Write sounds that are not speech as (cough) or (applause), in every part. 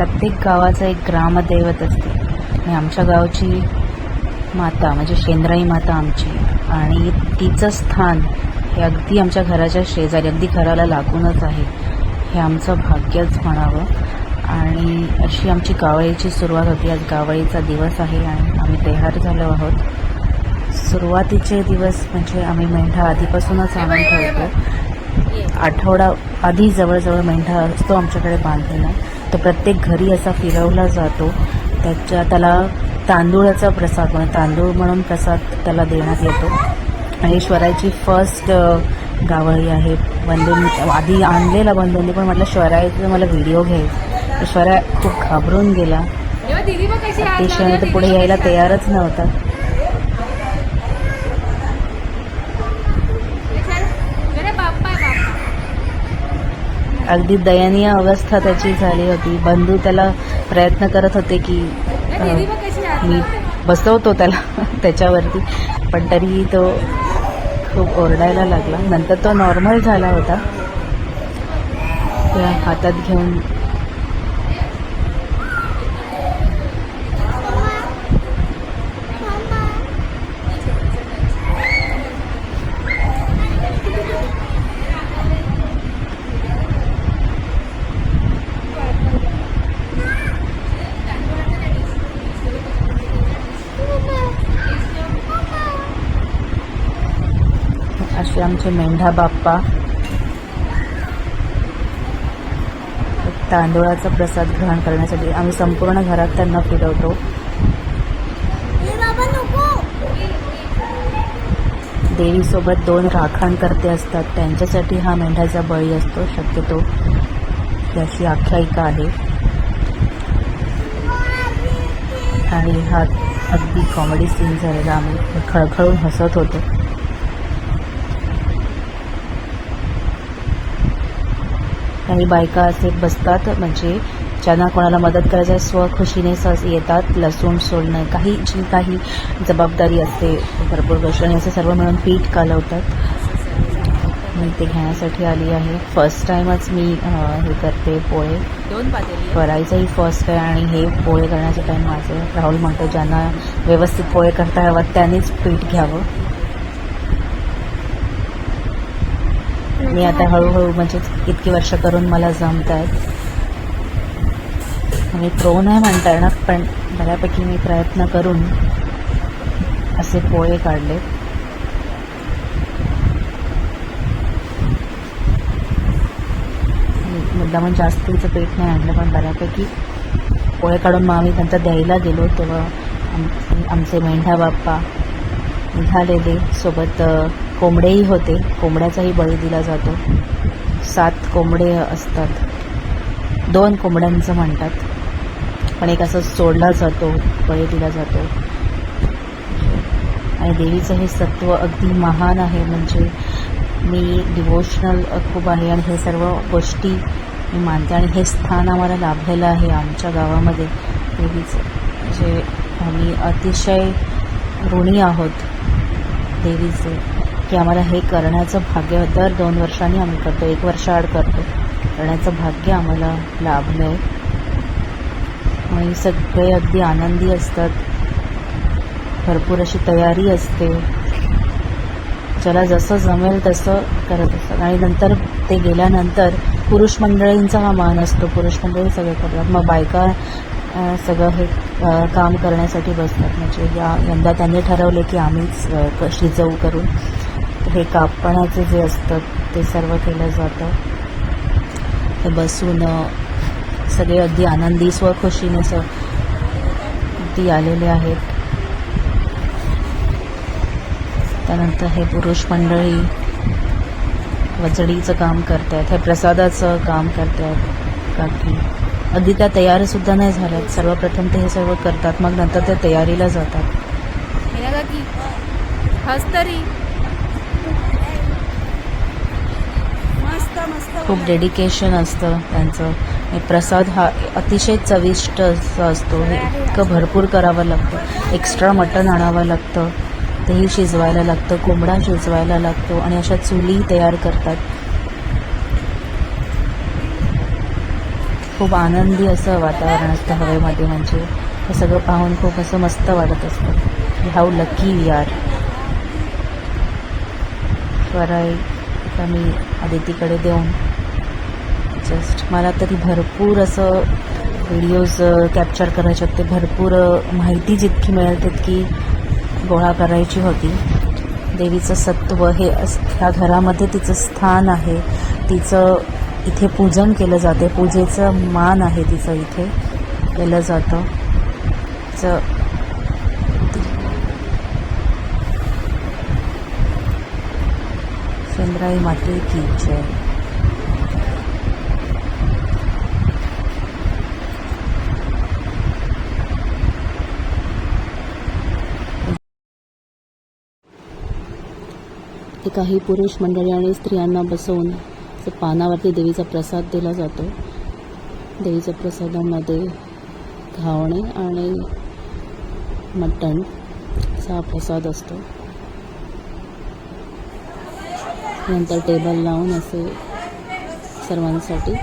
प्रत्येक गावाचं एक ग्रामदैवत असते. आणि आमच्या गावची माता म्हणजे शेंद्राई माता आमची. आणि तिचं स्थान हे अगदी आमच्या घराच्या शेजारी अगदी घराला लागूनच आहे. हे आमचं भाग्यच म्हणावं. आणि अशी आमची गावळीची सुरुवात होती. आज गावळीचा दिवस आहे आणि आम्ही तयार झालो आहोत. सुरुवातीचे दिवस म्हणजे आम्ही मेंढा आधीपासूनच आणून ठेवतो. आठवडा आधी जवळजवळ मेंढा असतो आमच्याकडे बांधलेला. तो प्रत्येक घरी असा फिरवला जातो. त्याच्या त्याला तांदूळाचा प्रसाद म्हणजे तांदूळ म्हणून प्रसाद त्याला देण्यात येतो. आणि श्वराची फर्स्ट गावळी आहे. बंधूंनी आधी आणलेला बंधूंनी पण म्हटलं श्वरायचं मला व्हिडिओ घ्यायचा श्वरा खूप घाबरून गेला. अतिशय पुढे यायला तयारच नव्हता. अगदी दयनीय अवस्था त्याची झाली होती. बंधू त्याला प्रयत्न करत होते की मी? बसवतो त्याला (laughs) त्याच्यावरती. पण तरीही तो खूप ओरडायला लागला. नंतर तो नॉर्मल झाला होता. त्या हातात घेऊन असे आमचे मेंढा बाप्पा. तांदूळाचा प्रसाद ग्रहण करण्यासाठी आम्ही संपूर्ण घरात त्यांना फिरवतो. देवीसोबत दोन राखणकर्ते असतात. त्यांच्यासाठी हा मेंढ्याचा बळी असतो शक्यतो याची आख्यायिका आहे. आणि हा अगदी कॉमेडी सीन झालेला आम्ही खळखळून हसत होतो. काही बायका असे बसतात म्हणजे ज्यांना कोणाला मदत करायचं स्वखुशीने सहज येतात लसूण सोलणं काही जी काही जबाबदारी असते भरपूर गोष्ट आणि असं सर्व मिळून पीठ कालवतात. मी ते घेण्यासाठी आली आहे. फर्स्ट टाईमच मी हे करते पोळे दोन करायचंही फर्स्ट आहे आणि हे पोळे करण्याचं टाईम माझं. आहे. राहुल म्हणतो ज्यांना व्यवस्थित पोळे करता यावं त्यांनीच पीठ घ्यावं. मी आता हळूहळू म्हणजे इतकी वर्ष करून मला जमत आहेत मी प्रो नाही म्हणता येणार पण बऱ्यापैकी मी प्रयत्न करून असे पोळे काढले. मुद्दामून जास्तीचं पेट नाही आणलं पण बऱ्यापैकी पोळे काढून मग आम्ही त्यांचा द्यायला गेलो तेव्हा आमचे मेंढा बाप्पा निघालेले सोबत कोंबडेही होते. कोंबड्याचाही बळी दिला जातो. सात कोंबडे असतात. दोन कोंबड्यांचं म्हणतात. पण एक असं सोडला जातो बळी दिला जातो. आणि देवीचं हे सत्व अगदी महान आहे. म्हणजे मी डिवोशनल खूप आहे आणि हे सर्व गोष्टी मी मानते. आणि हे स्थान आम्हाला लाभलेलं आहे आमच्या गावामध्ये. देवीचं. म्हणजे आम्ही अतिशय ऋणी आहोत. देवीचे. की आम्हाला हे करण्याचं भाग्य दर दोन वर्षांनी आम्ही करतो एक वर्षाआड करतो. करण्याचं भाग्य आम्हाला लाभलं आहे आणि सगळे अगदी आनंदी असतात. भरपूर अशी तयारी असते. ज्याला जसं जमेल तसं करत असतात. आणि नंतर ते गेल्यानंतर पुरुष मंडळींचा हा मान असतो. पुरुष मंडळी सगळे करतात. मग बायका सगळं हे काम करण्यासाठी बसतात. म्हणजे या यंदा त्यांनी ठरवले की आम्हीच क- शिजवू करून. हे कापणाचे जे असतं ते सर्व केलं जातं. ते बसून सगळे अगदी आनंदी स्वखुशीने स ती आलेले आहेत. त्यानंतर हे पुरुष मंडळी वजडीचं काम करत आहेत हे प्रसादाचं काम करत आहेत काकी अगदी त्या तयारसुद्धा नाही झाल्यात. सर्वप्रथम ते हे सर्व करतात मग नंतर ते तयारीला जातात. हिना तरी मस्त मस्त खूप डेडिकेशन असतं त्यांचं. प्रसाद हा अतिशय चविष्ट असतो. हे इतकं भरपूर करावं लागतं. एक्स्ट्रा मटण आणावं लागतं. तेही शिजवायला लागतं कोंबडा शिजवायला लागतो आणि अशा चुली तयार करतात. खूप आनंदी असं वातावरण असतं हवेमध्ये म्हणजे. हे सगळं पाहून खूप असं मस्त वाटत असतं. हाऊ लकी वी आर फराई आता मी आदितीकडे देऊन जस्ट मला तरी भरपूर असं व्हिडिओज कॅप्चर करायचे होते. भरपूर माहिती जितकी मिळेल तितकी गोळा करायची होती. देवीचं सत्व हे अस ह्या घरामध्ये तिचं स्थान आहे. तिचं इथे पूजन केलं जाते. पूजेचं मान आहे तिचं इथे. केलं जातं. तिचं चंद्राई માટે કી છે. ते काही पुरुष मंडळी आणि स्त्रियांना बसवून पानावरती देवीचा प्रसाद दिला जातो देवीच्या प्रसादामध्ये घावणे आणि मटण असा प्रसाद असतो नंतर टेबल लावून असे सर्वांसाठी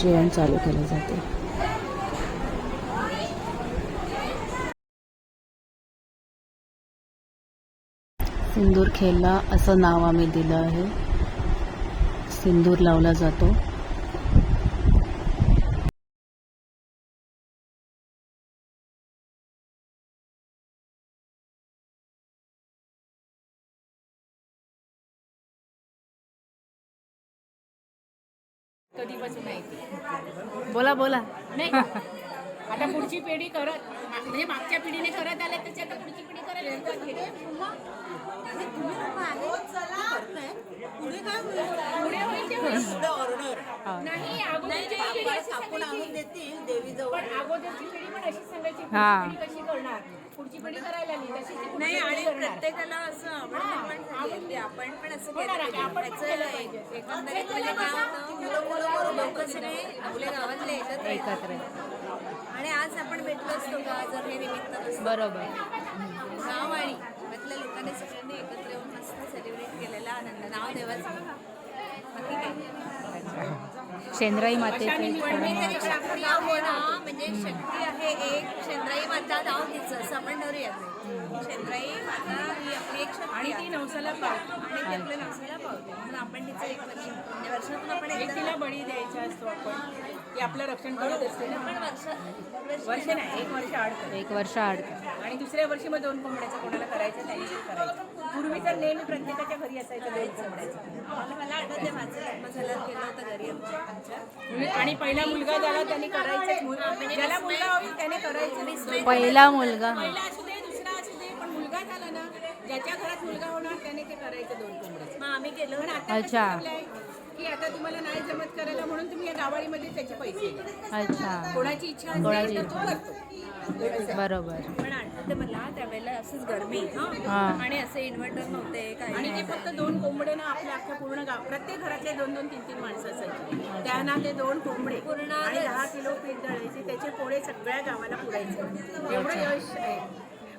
जेवण चालू केलं जाते. सिंदूर खेळला असं नाव आम्ही दिलं आहे. सिंदूर लावला जातो. बोला बोला नाही का? आता पुढची पिढी करत म्हणजे मागच्या पिढीने करत आले त्याची आता पुढची पिढी करायला सुरुवात केली. पुढे होईल ते होईल. नाही अगोदरची पिढी. पण अगोदरची पिढी पण अशी सांगायची हा. कशी करणार पुढची पिढी करायला नाही तशी ती पुढची नाही पिढी आणि करणार. प्रत्येकाला असं आहे. आपण पण असं केलं. आपण पाहिजे. एकंदरीत म्हणजे काय होतं? मुलं मुलं लोक सगळे आपल्या गावातले एकत्र येतात. एकत्र आणि आज आपण भेटलो असतो का? जर हे निमित्त नसतं. बरोबर. गाव आणि मधल्या लोकांनी सगळ्यांनी एकत्र येऊन मस्त सेलिब्रेट केलेला आनंद. नाव देवाचं बाकी काय? शेंद्राई मातेचे मी तरी शक्ती आहे ना म्हणजे शक्ती आहे एक शेंद्राई माता नाव तिचं असं आपण धरूया शेंद्राई माता ही आपली एक शक्ती आणि आहे. ती नवसाला पावते. आणि ती आपल्या नवसाला पावते. म्हणून आपण तिचं एक वर्ष म्हणजे वर्षातून आपण एक एकदा तिला बळी द्यायचा असतो आपण. ती आपलं रक्षण करत असते ना. पण वर्ष वर्ष नाही एक वर्ष आड कर. एक वर्ष आड आणि दुसऱ्या वर्षी मग दोन कोंबड्याचं कोणाला करायचं त्यांनी करायचं. पूर्वी तर नेहमी प्रत्येकाच्या घरी असायचं दोन मला मला आठवते माझं लग्न झाल्यावर केलं होतं घरी आमच्या आणि पहिला मुलगा झाला त्यांनी करायचंच मुल- ज्याला मुलगा होईल त्याने करायचं पहिला मुलगा पहिला असू दे दुसरा असू दे पण मुलगा झाला ना ज्याच्या घरात मुलगा होणार त्याने ते करायचं दोन कोंबड्याचं. मग आम्ही केलं पण होतं. आता की आता तुम्हाला नाही जमत करायला म्हणून तुम्ही या गावाडीमध्ये त्याचे पैसे. अच्छा. कोणाची इच्छा कोणाची असेल तर तो करतो. बरोबर. पण आठवते मला त्यावेळेला असंच गरमी. हा. आणि असे इन्व्हर्टर नव्हते काही आणि ते. फक्त दोन कोंबडे ना आपल्या अख्ख्या पूर्ण गाव प्रत्येक घरातले दोन दोन तीन तीन माणसं असायची त्यांना ते दोन कोंबडे. पूर्ण आणि दहा किलो पीठ दळायचे त्याचे पोळे सगळ्या गावाला पुरायचे. एवढं यश आहे.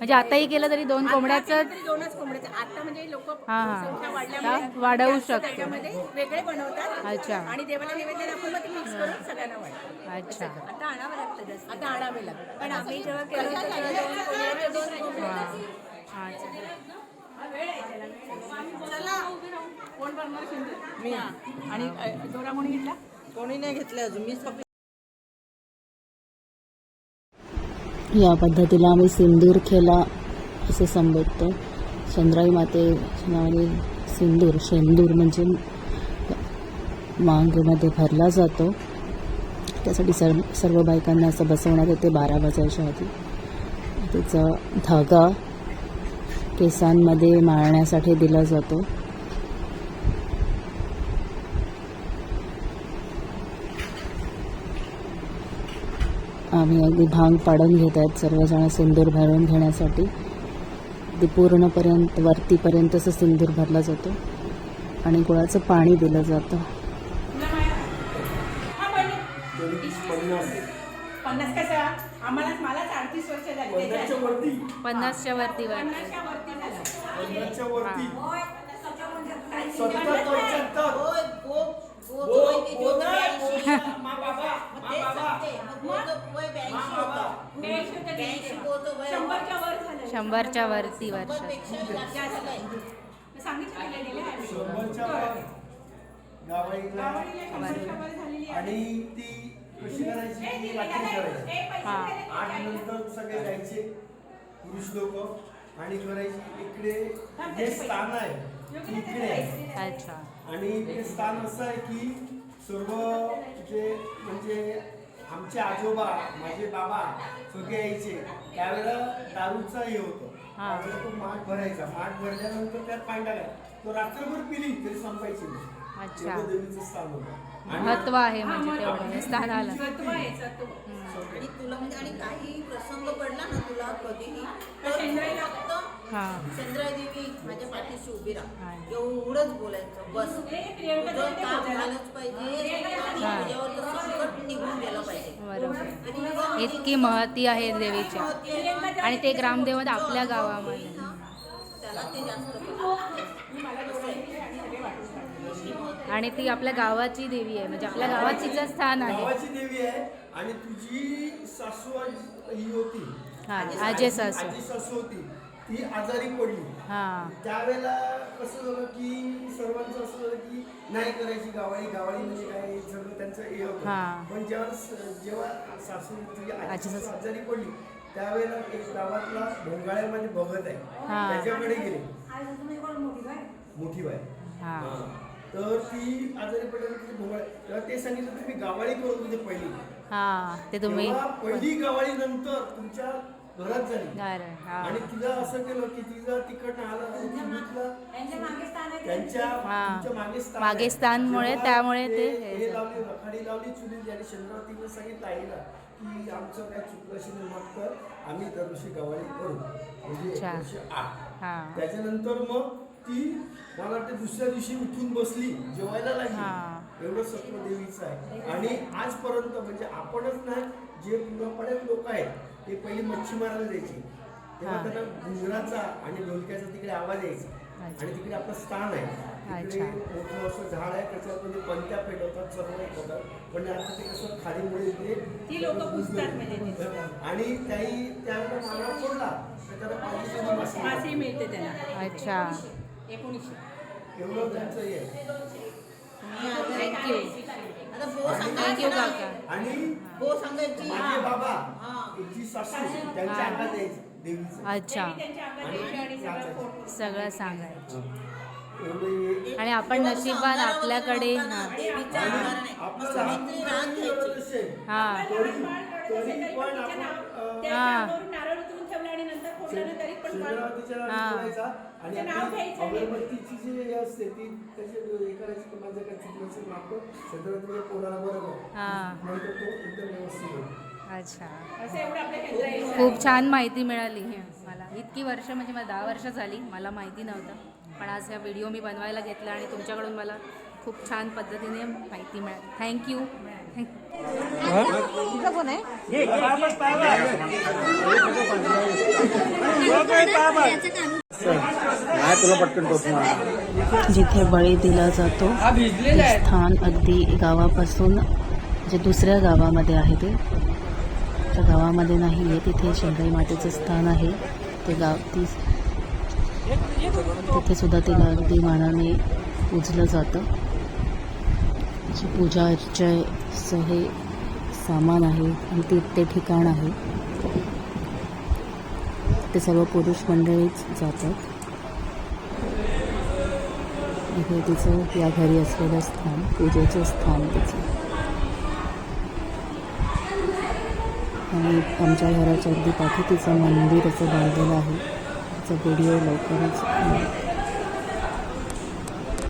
म्हणजे आताही केलं तरी दोन कोंबड्याचं दोनच कोंबड्याचे. आता म्हणजे लोक हा, हा. संख्या वाढल्यामुळे वाढवू जास्त शकतो. त्याच्यामध्ये वेगळे बनवतात. अच्छा. आणि देवाला नैवेद्य दाखवून मग ते मिक्स करून सगळ्यांना अच्छा. आता आणावं लागतं जास्त. आता आणावे लागतात पण आम्ही जेव्हा केलं होतं तेव्हा दोन कोंबड्याचे दोन कोंबड्या कोण बनणार शिंदे? मी. आणि अ, दोरा कोणी घेतला? कोणी नाही घेतलं अजून. मी या पद्धतीला आम्ही सिंदूर खेला असे संबोधतो. चंद्राई माते नावाने सिंदूर शेंदूर म्हणजे मांगमध्ये भरला जातो. त्यासाठी सर्व सर्व बायकांना असं बसवण्यात येते बारा वाजायच्या आधी. तिचा धागा केसांमध्ये माळण्यासाठी दिला जातो. आम्ही अगदी भांग पाडून घेत आहेत सर्वजण सिंदूर भरून घेण्यासाठी अगदी पूर्णपर्यंत वरतीपर्यंत असं सिंदूर भरला जातो आणि गुळाचं पाणी दिलं जातं पन्नासच्या वरती पन्नासच्या वरती शंभरच्या वरती वर्ष. आणि ती कशी करायची? हा. आठ नंतर सगळे जायचे. पुरुष लोक. आणि करायची इकडे जे स्थान आहे इकडे अच्छा. आणि ते स्थान असं आहे की सर्व जे म्हणजे आमचे आजोबा माझे बाबा सगळे यायचे. त्यावेळेला दारूचा हे होतं. हा. त्यावेळेला तो माठ भरायचा. माठ भरल्यानंतर त्यात पाणी टाकायचा तो रात्रभर पिली तरी संपायची नाही. अच्छा. देवीचं स्थान होतं. आणि महत्त्व आहे म्हणजे तेवढं. स्थानाला. आणि तुला म्हणजे आणि काही प्रसंग पडला ना तुला कधीही तर हा. चंद्रा देवी माझ्या पाठीशी उभी हा. राहा एवढंच बोलायचं. बस. तुझं काम झालंच पाहिजे. आणि हा. तुझ्यावर तर संकट निघून गेलं पाहिजे. बरोबर. इतकं- इतकी महती आहे देवीची. आणि ते ग्रामदैवत आपल्या गावामध्ये. त्याला ते जास्त. आणि ती आपल्या गावाची देवी आहे. म्हणजे आपल्या गावात तिचं स्थान आहे. गावाची देवी आहे. आणि तुझी सासू आज- ही होती. हा आजे सासू. आजी सासू होती. ती आजारी पडली. हा. त्यावेळेला कसं झालं की सर्वांचं असं झालं की नाही करायची गावाळी गावाळी म्हणजे काय सगळं त्यांचं हे हा. होतं पण जेव्हा स- जेव्हा सासू तुझी आजी आजी सासू. आजारी पडली त्यावेळेला एक गावातला भोंगाळ्यामध्ये बघत आहे. हा. त्याच्याकडे गेले. मोठी बाई? हा. हा. तर ती आजारी पडल्यानंतर भोंगाळ तेव्हा ते सांगितलं तुम्ही गावाळी करून म्हणजे पहिली. हा. ते तुम्ही तेव्हा पहिली गावाळी नंतर तुमच्या घरात झाली हा आणि तिला असं केलं की तिला तिकडनं आलं ती त्यांच्या हा. तुमच्या मागे स्थान मागे आहे. स्थानमुळे जेव्हा त्यामुळे ते हे हे झालं. लावली रखाडी लावली चुली आणि शनिवार सांगितलं आईला की आमचं काय चुकलं असेल तर माफ कर आम्ही दरवर्षी गवाळी करू म्हणजे अच्छा. आठ हा त्याच्यानंतर मग ती मला वाटतं दुसऱ्या दिवशी उठून बसली जेवायला हा. लागली एवढं सत्व देवीचं आहे आणि आजपर्यंत म्हणजे आपणच नाही जे पूर्वपणे लोक आहेत ते पहिली मच्छी मारायला जायचे. तेव्हा. त्यांना घुंगराचा आणि ढोलक्याचा तिकडे आवाज यायचा. आणि तिकडे आपलं स्थान आहे. तिकडे. मोठं असं झाड आहे त्याच्यामध्ये पंत्या पेटवतात सर्व हे करतात. पण आता ते कसं खालीमुळे ते म्हणजे आणि त्याही त्यावेळेला मागणा फोडला तर त्याला मासे मिळते त्यांना अच्छा. एकोणीसशे एवढं त्यांचं हे आहे. थँक्यू आता बो थँक्यू सांगायची ना. काका. आणि बो सांगायची माझे बाबा. जी सासू त्यांच्या. अंगात यायचं देवीचं. अच्छा. सगळं सांगायचं. एवढं हे- आणि आपण नशिबान असं आपल्याकडे हा. आपलं लहान हा. तरी तरी पण आपण त्या हा. नावावरून नारळ उतरून ठेवलं आणि नंतर फोडलं ना तरी पण बाळ- चंद्रावतीच्या. नावाने बोलायचा. आणि ते नाव आपली घ्यायचं नाही. अगरबत्तीची जी हे असते ती त्याचे हे करायची की माझं काय चुकलं असेल माफ कर. चंद्रावतीच्या पोराला बरोबर. नंतर तो एकदम व्यवस्थित होईल. अच्छा. खूप छान माहिती मिळाली मला. इतकी वर्ष म्हणजे मला दहा वर्ष झाली मला माहिती नव्हतं. पण आज हा व्हिडिओ मी बनवायला घेतला आणि तुमच्याकडून मला खूप छान पद्धतीने माहिती मिळाली. थँक्यू जिथे बळी दिला जातो ते स्थान अगदी गावापासून जे दुसऱ्या गावामध्ये आहे ते. त्या गावामध्ये नाही आहे तिथे शंकरी मातेचं स्थान आहे. ते गाव ती तिथे सुद्धा ते अगदी मानाने पूजलं जातं. जी पूजा अर्चेचं हे सामान आहे आणि ते ते ठिकाण आहे ते सर्व पुरुष मंडळीच जातात. इथे तिचं या घरी असलेलं स्थान पूजेचं स्थान तिचं. आणि आमच्या घराच्या अगदी पाठी तिचं मंदिर असं बांधलेलं आहे. तिचं व्हिडिओ लवकरच